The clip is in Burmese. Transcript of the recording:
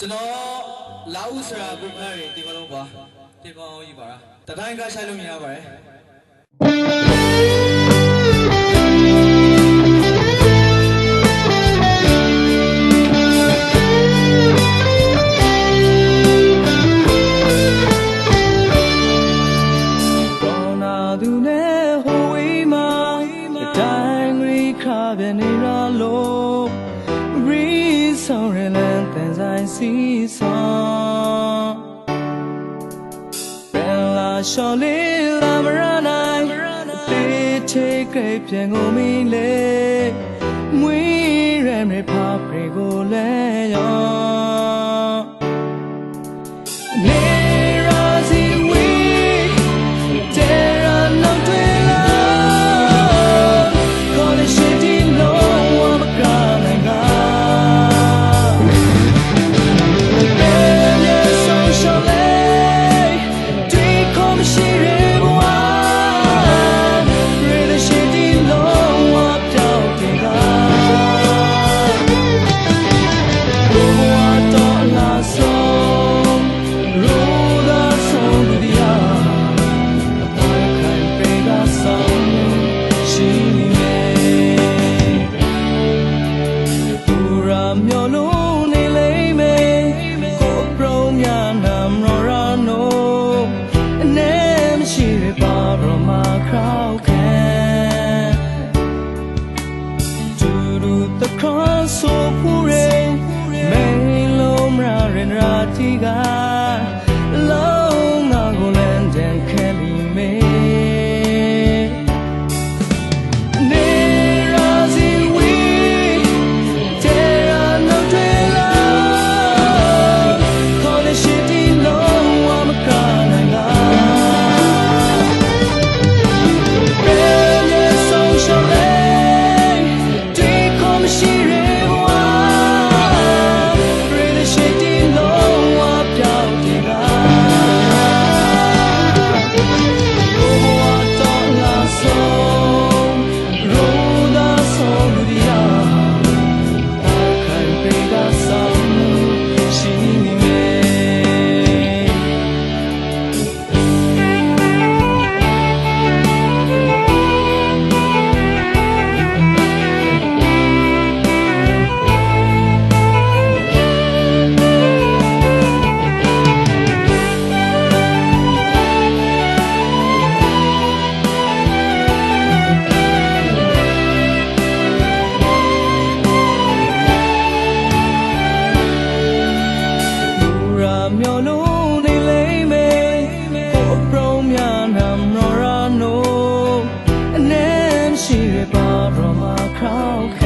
ကျွန်တော်လာဦးဆရာကိုဖတ်ရင်ဒီကလုံးပါဒီကောင်းကြီးပါလားတတိုင်းကရှိုက်လို့မြင်ရပါတယ်ဆောင်ရလဲ တိုင်းစီဆောင်ဘယ်လာရှော်လေးလာမရနိုင်သေးချိတ်ကြိတ်ပြန်ကုန်ပြီလေမွေးရမယ်ဖာပြေကိုလဲရော from across borrow my crown.